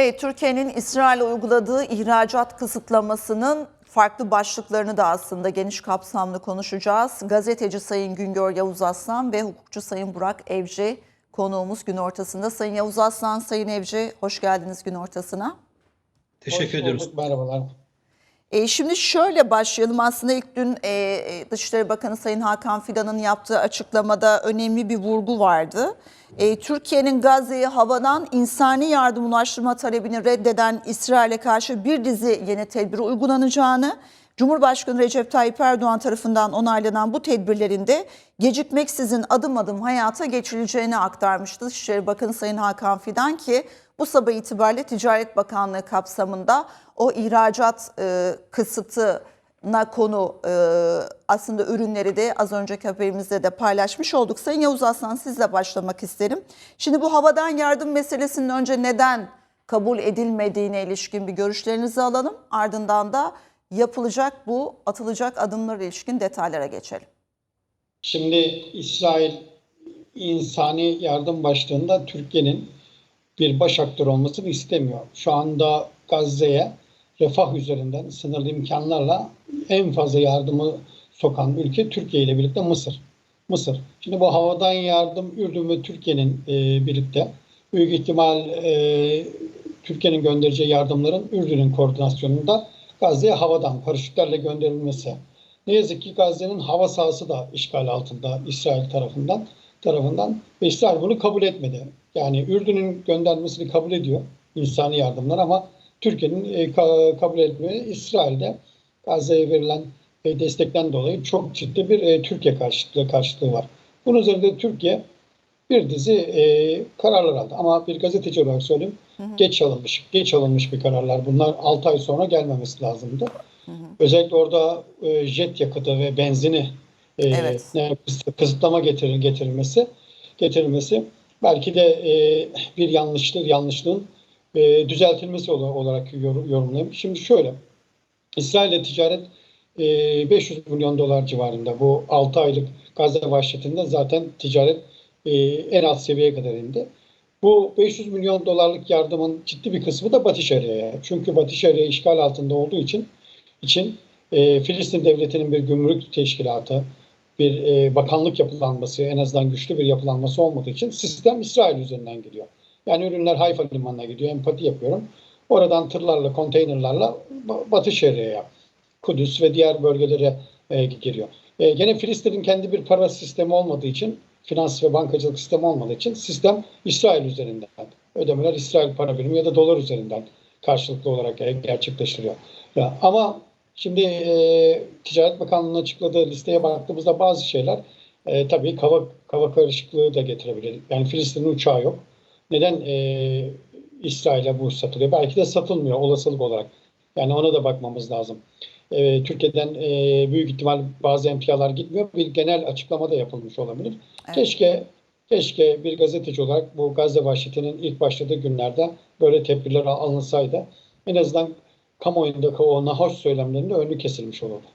Evet, Türkiye'nin İsrail'e uyguladığı ihracat kısıtlamasının farklı başlıklarını da aslında geniş kapsamlı konuşacağız. Gazeteci Sayın Güngör Yavuz Aslan ve hukukçu Sayın Burak Evci konuğumuz gün ortasında. Sayın Yavuz Aslan, Sayın Evci hoş geldiniz gün ortasına. Teşekkür Hoş ediyoruz. Merhabalar. E, şimdi şöyle başlayalım. Aslında ilk dün e, e, Dışişleri Bakanı Sayın Hakan Fidan'ın yaptığı açıklamada önemli bir vurgu vardı. E, Türkiye'nin Gazze'ye havadan insani yardım ulaştırma talebini reddeden İsrail'e karşı bir dizi yeni tedbir uygulanacağını, Cumhurbaşkanı Recep Tayyip Erdoğan tarafından onaylanan bu tedbirlerin de gecikmeksizin adım adım hayata geçirileceğini aktarmıştı Dışişleri Bakanı Sayın Hakan Fidan ki bu sabah itibariyle Ticaret Bakanlığı kapsamında o ihracat e, kısıtına konu e, aslında ürünleri de az önceki haberimizde de paylaşmış olduk. Sayın Yavuz Aslan sizle başlamak isterim. Şimdi bu havadan yardım meselesinin önce neden kabul edilmediğine ilişkin bir görüşlerinizi alalım. Ardından da yapılacak bu atılacak adımlara ilişkin detaylara geçelim. Şimdi İsrail insani yardım başlığında Türkiye'nin bir baş aktör olmasını istemiyor. Şu anda Gazze'ye refah üzerinden sınırlı imkanlarla en fazla yardımı sokan ülke Türkiye ile birlikte Mısır. Mısır. Şimdi bu havadan yardım Ürdün ve Türkiye'nin e, birlikte büyük ihtimal e, Türkiye'nin göndereceği yardımların Ürdün'ün koordinasyonunda Gazze'ye havadan paraşütlerle gönderilmesi. Ne yazık ki Gazze'nin hava sahası da işgal altında İsrail tarafından tarafından ve İsrail bunu kabul etmedi. Yani Ürdün'ün göndermesini kabul ediyor insani yardımlar ama Türkiye'nin e, ka- kabul etmiyor. İsrail'de Gazze'ye verilen e, destekten dolayı çok ciddi bir e, Türkiye karşıtlığı karşıtlığı var. Bunun üzerinde Türkiye bir dizi e, kararlar aldı. Ama bir gazeteci olarak söyleyeyim geç alınmış, geç alınmış bir kararlar. Bunlar 6 ay sonra gelmemesi lazımdı. Özellikle orada e, jet yakıtı ve benzini e, Evet. ne- kısıtlama getirir, getirilmesi getirilmesi belki de e, bir yanlışlık yanlışlığın e, düzeltilmesi ola- olarak yor- yorumlayayım. Şimdi şöyle İsrail'le ticaret e, 500 milyon dolar civarında. Bu 6 aylık Gazze vahşetinde zaten ticaret e, en alt seviyeye kadar indi. Bu 500 milyon dolarlık yardımın ciddi bir kısmı da Batı Şeria'ya. Çünkü Batı Şeria işgal altında olduğu için için e, Filistin devletinin bir gümrük teşkilatı, bir e, bakanlık yapılanması, en azından güçlü bir yapılanması olmadığı için sistem İsrail üzerinden gidiyor. Yani ürünler Hayfa limanına gidiyor, empati yapıyorum. Oradan tırlarla, konteynerlarla Ba- Batı Şeria'ya, Kudüs ve diğer bölgelere e, giriyor. E, gene Filistin'in kendi bir para sistemi olmadığı için, finans ve bankacılık sistemi olmadığı için sistem İsrail üzerinden. Ödemeler İsrail para birimi ya da dolar üzerinden karşılıklı olarak gerçekleştiriyor. Ya, ama şimdi e, Ticaret Bakanlığı'nın açıkladığı listeye baktığımızda bazı şeyler e, tabii kava, kava karışıklığı da getirebilir. Yani Filistin'in uçağı yok. Neden e, İsrail'e bu satılıyor? Belki de satılmıyor olasılık olarak. Yani ona da bakmamız lazım. E, Türkiye'den e, büyük ihtimal bazı emtialar gitmiyor. Bir genel açıklama da yapılmış olabilir. Evet. Keşke keşke bir gazeteci olarak bu Gazze vahşetinin ilk başladığı günlerde böyle tedbirler alınsaydı en azından kamuoyundaki o nahoş söylemlerinde önü kesilmiş olurdu.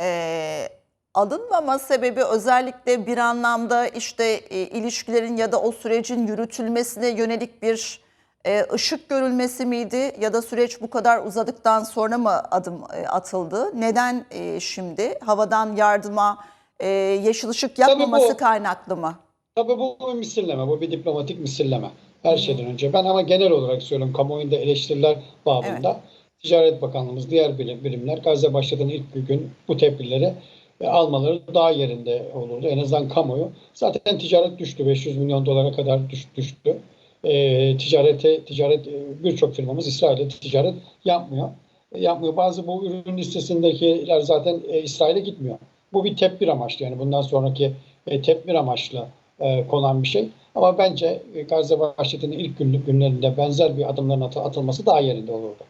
Ee, alınmama sebebi özellikle bir anlamda işte e, ilişkilerin ya da o sürecin yürütülmesine yönelik bir e, ışık görülmesi miydi ya da süreç bu kadar uzadıktan sonra mı adım e, atıldı? Neden e, şimdi havadan yardıma e, yeşil ışık yakmaması bu- kaynaklı mı? Tabii bu bir misilleme, bu bir diplomatik misilleme. Her şeyden önce. Ben ama genel olarak söylüyorum kamuoyunda eleştiriler babında. Ticaret Bakanlığımız, diğer bilim, bilimler Gazze başladığın ilk gün bu tedbirleri e, almaları daha yerinde olurdu. En azından kamuoyu. Zaten ticaret düştü. 500 milyon dolara kadar düş, düştü. E, ticarete, ticaret e, birçok firmamız İsrail'de ticaret yapmıyor. E, yapmıyor. Bazı bu ürün listesindekiler zaten e, İsrail'e gitmiyor. Bu bir tedbir amaçlı. Yani bundan sonraki e, tedbir amaçlı e, konan bir şey. Ama bence e, Gazze vahşetinin ilk günlük günlerinde benzer bir adımların atı- atılması daha yerinde olurdu.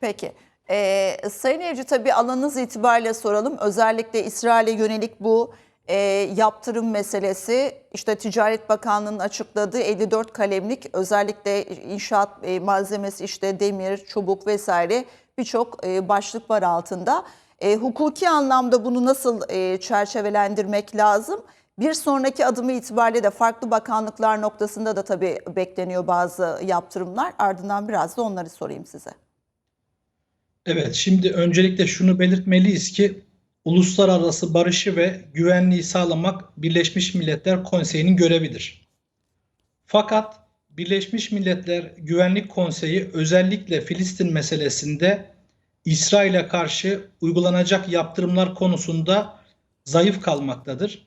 Peki. Ee, Sayın Evci tabii alanınız itibariyle soralım. Özellikle İsrail'e yönelik bu e, yaptırım meselesi işte Ticaret Bakanlığı'nın açıkladığı 54 kalemlik özellikle inşaat e, malzemesi işte demir, çubuk vesaire birçok e, başlık var altında. E, hukuki anlamda bunu nasıl e, çerçevelendirmek lazım? Bir sonraki adımı itibariyle de farklı bakanlıklar noktasında da tabii bekleniyor bazı yaptırımlar. Ardından biraz da onları sorayım size. Evet, şimdi öncelikle şunu belirtmeliyiz ki uluslararası barışı ve güvenliği sağlamak Birleşmiş Milletler Konseyi'nin görevidir. Fakat Birleşmiş Milletler Güvenlik Konseyi özellikle Filistin meselesinde İsrail'e karşı uygulanacak yaptırımlar konusunda zayıf kalmaktadır.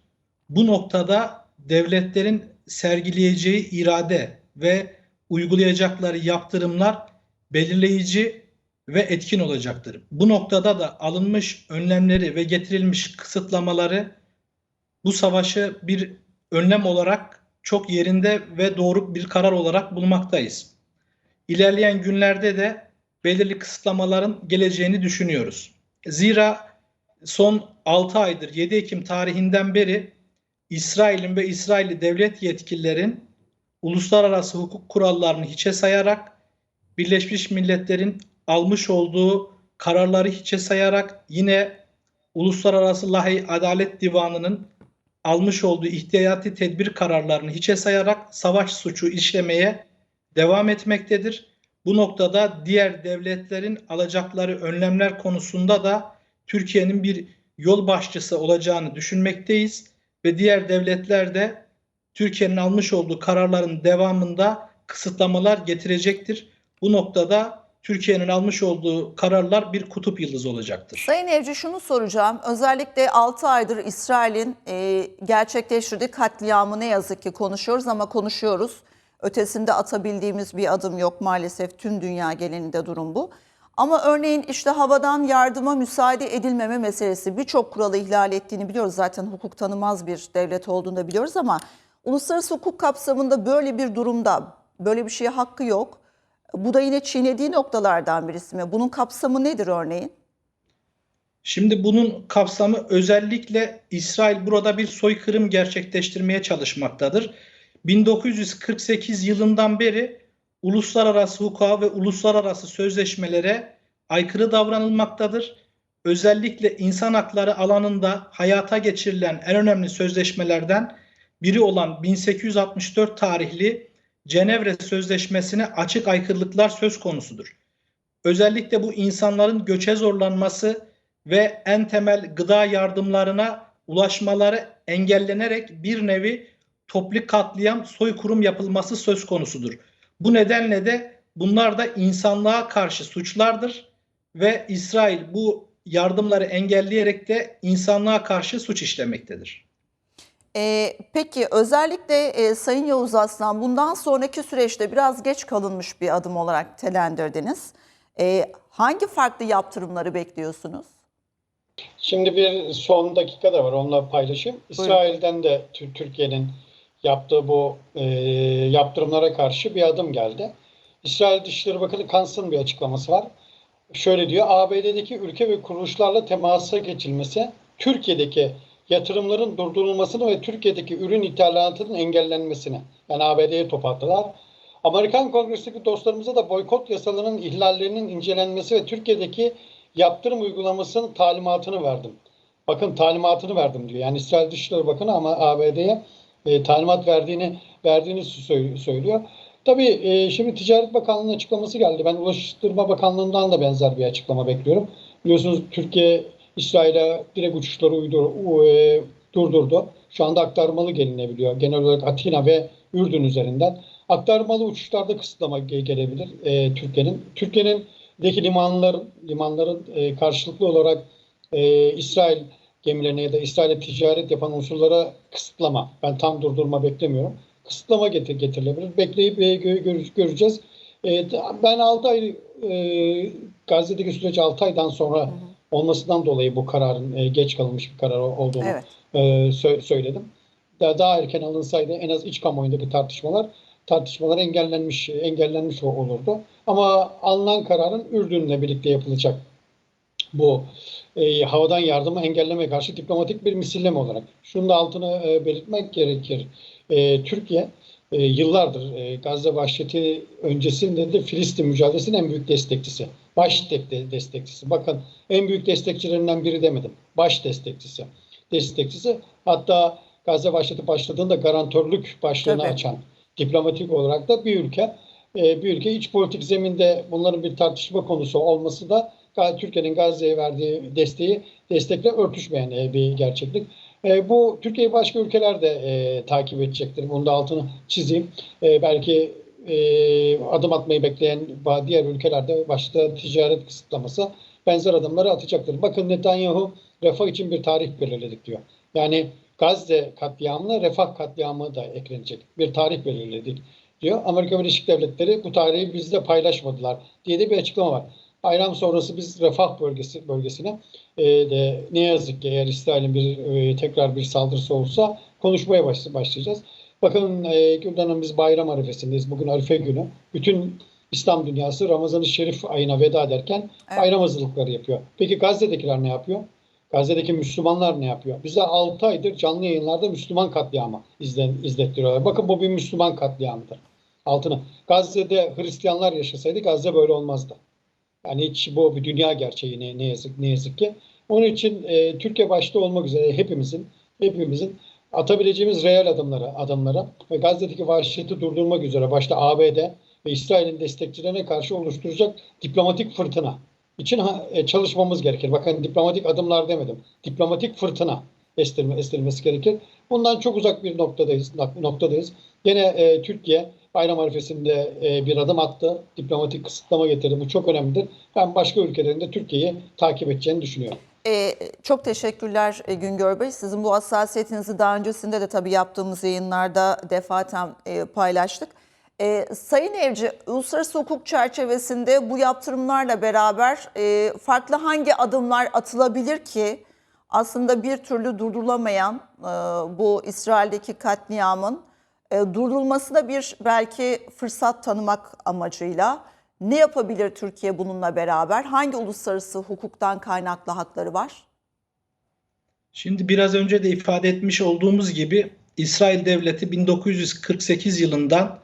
Bu noktada devletlerin sergileyeceği irade ve uygulayacakları yaptırımlar belirleyici ve etkin olacaktır. Bu noktada da alınmış önlemleri ve getirilmiş kısıtlamaları bu savaşı bir önlem olarak çok yerinde ve doğru bir karar olarak bulmaktayız. İlerleyen günlerde de belirli kısıtlamaların geleceğini düşünüyoruz. Zira son 6 aydır 7 Ekim tarihinden beri İsrail'in ve İsrailli devlet yetkililerin uluslararası hukuk kurallarını hiçe sayarak Birleşmiş Milletler'in almış olduğu kararları hiçe sayarak yine Uluslararası Lahey Adalet Divanı'nın almış olduğu ihtiyati tedbir kararlarını hiçe sayarak savaş suçu işlemeye devam etmektedir. Bu noktada diğer devletlerin alacakları önlemler konusunda da Türkiye'nin bir yol başçısı olacağını düşünmekteyiz ve diğer devletler de Türkiye'nin almış olduğu kararların devamında kısıtlamalar getirecektir. Bu noktada Türkiye'nin almış olduğu kararlar bir kutup yıldızı olacaktır. Sayın Evci şunu soracağım. Özellikle 6 aydır İsrail'in e, gerçekleştirdiği katliamı ne yazık ki konuşuyoruz ama konuşuyoruz. Ötesinde atabildiğimiz bir adım yok maalesef tüm dünya genelinde durum bu. Ama örneğin işte havadan yardıma müsaade edilmeme meselesi birçok kuralı ihlal ettiğini biliyoruz. Zaten hukuk tanımaz bir devlet olduğunu da biliyoruz ama uluslararası hukuk kapsamında böyle bir durumda böyle bir şeye hakkı yok. Bu da yine çiğnediği noktalardan birisi mi? Bunun kapsamı nedir örneğin? Şimdi bunun kapsamı özellikle İsrail burada bir soykırım gerçekleştirmeye çalışmaktadır. 1948 yılından beri uluslararası hukuka ve uluslararası sözleşmelere aykırı davranılmaktadır. Özellikle insan hakları alanında hayata geçirilen en önemli sözleşmelerden biri olan 1864 tarihli Cenevre Sözleşmesi'ne açık aykırılıklar söz konusudur. Özellikle bu insanların göçe zorlanması ve en temel gıda yardımlarına ulaşmaları engellenerek bir nevi toplu katliam, soykırım yapılması söz konusudur. Bu nedenle de bunlar da insanlığa karşı suçlardır ve İsrail bu yardımları engelleyerek de insanlığa karşı suç işlemektedir. Ee, peki özellikle e, Sayın Yavuz Aslan bundan sonraki süreçte biraz geç kalınmış bir adım olarak telendirdiniz. Ee, hangi farklı yaptırımları bekliyorsunuz? Şimdi bir son dakika da var onunla paylaşayım. İsrail'den de Tür- Türkiye'nin yaptığı bu e, yaptırımlara karşı bir adım geldi. İsrail Dışişleri Bakanı Kanz'ın bir açıklaması var. Şöyle diyor, ABD'deki ülke ve kuruluşlarla temasa geçilmesi, Türkiye'deki yatırımların durdurulmasını ve Türkiye'deki ürün ithalatının engellenmesini, yani ABD'ye top attılar. Amerikan Kongresi'ndeki dostlarımıza da boykot yasalarının ihlallerinin incelenmesi ve Türkiye'deki yaptırım uygulamasının talimatını verdim. Bakın talimatını verdim diyor. Yani İsrail Dışişleri Bakanı ama ABD'ye e, talimat verdiğini verdiğini sö- söylüyor. Tabii e, şimdi Ticaret Bakanlığı'nın açıklaması geldi. Ben Ulaştırma Bakanlığı'ndan da benzer bir açıklama bekliyorum. Biliyorsunuz Türkiye İsrail'e direkt uçuşları uydur, e, durdurdu. Şu anda aktarmalı gelinebiliyor. Genel olarak Atina ve Ürdün üzerinden. Aktarmalı uçuşlarda kısıtlama ge- gelebilir e, Türkiye'nin. Türkiye'nin deki limanların limanların e, karşılıklı olarak e, İsrail gemilerine ya da İsrail'e ticaret yapan unsurlara kısıtlama. Ben tam durdurma beklemiyorum. Kısıtlama getir, getirilebilir. Bekleyip e, gö- gör- göreceğiz. E, ben 6 ay e, Gazze'deki süreç 6 aydan sonra olmasından dolayı bu kararın e, geç kalınmış bir karar olduğunu Evet. e, sö- söyledim. Daha, daha erken alınsaydı en az iç kamuoyundaki tartışmalar tartışmalar engellenmiş engellenmiş olurdu. Ama alınan kararın Ürdün'le birlikte yapılacak bu e, havadan yardımı engelleme karşı diplomatik bir misilleme olarak. Şunu da altını e, belirtmek gerekir. E, Türkiye e, yıllardır e, Gazze vahşeti öncesinde de Filistin mücadelesinin en büyük destekçisi. Baş de- destekçisi. Bakın en büyük destekçilerinden biri demedim. Baş destekçisi. Destekçisi. Hatta Gazze başladı başladığında garantörlük başlığını Tabii. açan diplomatik olarak da bir ülke e, bir ülke iç politik zeminde bunların bir tartışma konusu olması da Türkiye'nin Gazze'ye verdiği desteği destekle örtüşmeyen e, bir gerçeklik. E, bu Türkiye'yi başka ülkeler de e, takip edecektir. Bunu da altını çizeyim. E, belki e, adım atmayı bekleyen diğer ülkelerde başta ticaret kısıtlaması benzer adımları atacaktır. Bakın Netanyahu refah için bir tarih belirledik diyor. Yani Gazze katliamına refah katliamı da eklenecek. Bir tarih belirledik diyor. Amerika Birleşik Devletleri bu tarihi bizle paylaşmadılar diye de bir açıklama var. Bayram sonrası biz refah bölgesi bölgesine e, de ne yazık ki eğer İsrail'in bir e, tekrar bir saldırısı olursa konuşmaya baş- başlayacağız. Bakın e, Gülden Hanım biz bayram arifesindeyiz. Bugün Arife günü. Bütün İslam dünyası Ramazan-ı Şerif ayına veda ederken Evet. bayram hazırlıkları yapıyor. Peki Gazze'dekiler ne yapıyor? Gazze'deki Müslümanlar ne yapıyor? Bize 6 aydır canlı yayınlarda Müslüman katliamı izlen, izlettiriyorlar. Bakın bu bir Müslüman katliamıdır. Altını. Gazze'de Hristiyanlar yaşasaydı Gazze böyle olmazdı. Yani hiç bu bir dünya gerçeği ne, ne yazık ne yazık ki. Onun için e, Türkiye başta olmak üzere hepimizin hepimizin atabileceğimiz reel adımlara adımlara ve Gazze'deki vahşeti durdurmak üzere başta ABD ve İsrail'in destekçilerine karşı oluşturacak diplomatik fırtına için ha- e, çalışmamız gerekir. Bakın diplomatik adımlar demedim. Diplomatik fırtına estirme, estirmesi gerekir. Bundan çok uzak bir noktadayız. nok- noktadayız. Gene e, Türkiye bayram arifesinde e, bir adım attı. Diplomatik kısıtlama getirdi. Bu çok önemlidir. Ben başka ülkelerin de Türkiye'yi takip edeceğini düşünüyorum. Ee, çok teşekkürler e, Güngör Bey. Sizin bu hassasiyetinizi daha öncesinde de tabii yaptığımız yayınlarda defaten e, paylaştık. Ee, Sayın Evci, uluslararası hukuk çerçevesinde bu yaptırımlarla beraber e, farklı hangi adımlar atılabilir ki aslında bir türlü durdurulamayan e, bu İsrail'deki katliamın e, durdurulmasına bir belki fırsat tanımak amacıyla ne yapabilir Türkiye bununla beraber? Hangi uluslararası hukuktan kaynaklı hakları var? Şimdi biraz önce de ifade etmiş olduğumuz gibi İsrail Devleti 1948 yılından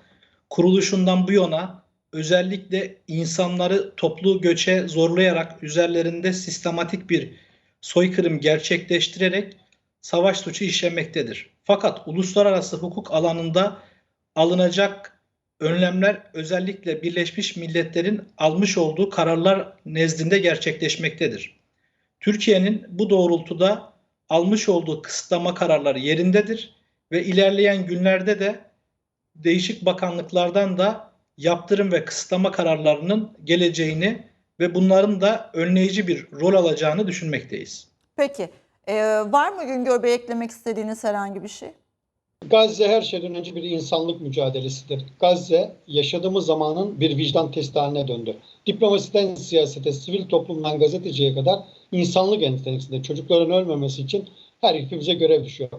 kuruluşundan bu yana özellikle insanları toplu göçe zorlayarak üzerlerinde sistematik bir soykırım gerçekleştirerek savaş suçu işlemektedir. Fakat uluslararası hukuk alanında alınacak önlemler özellikle Birleşmiş Milletler'in almış olduğu kararlar nezdinde gerçekleşmektedir. Türkiye'nin bu doğrultuda almış olduğu kısıtlama kararları yerindedir ve ilerleyen günlerde de değişik bakanlıklardan da yaptırım ve kısıtlama kararlarının geleceğini ve bunların da önleyici bir rol alacağını düşünmekteyiz. Peki, e, var mı Güngör Bey eklemek istediğiniz herhangi bir şey? Gazze her şeyden önce bir insanlık mücadelesidir. Gazze yaşadığımız zamanın bir vicdan testi haline döndü. Diplomasiden siyasete, sivil toplumdan gazeteciye kadar insanlık entereksinde çocukların ölmemesi için her hepimize görev düşüyor.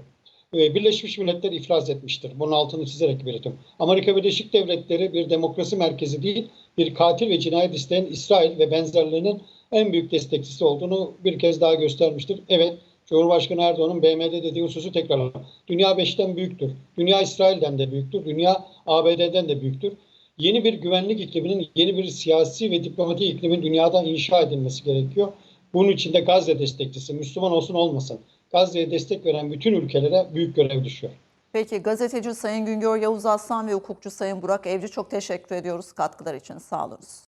Ee, Birleşmiş Milletler iflas etmiştir. Bunun altını çizerek belirtiyorum. Amerika Birleşik Devletleri bir demokrasi merkezi değil, bir katil ve cinayet isteyen İsrail ve benzerlerinin en büyük destekçisi olduğunu bir kez daha göstermiştir. Evet, Cumhurbaşkanı Erdoğan'ın BM'de dediği hususu tekrarlamak. Dünya beşten büyüktür. Dünya İsrail'den de büyüktür. Dünya ABD'den de büyüktür. Yeni bir güvenlik ikliminin, yeni bir siyasi ve diplomatik iklimin dünyada inşa edilmesi gerekiyor. Bunun için de Gazze destekçisi, Müslüman olsun olmasın. Gazze'ye destek veren bütün ülkelere büyük görev düşüyor. Peki gazeteci Sayın Güngör Yavuz Aslan ve hukukçu Sayın Burak Evci çok teşekkür ediyoruz katkılar için. Sağ olunuz.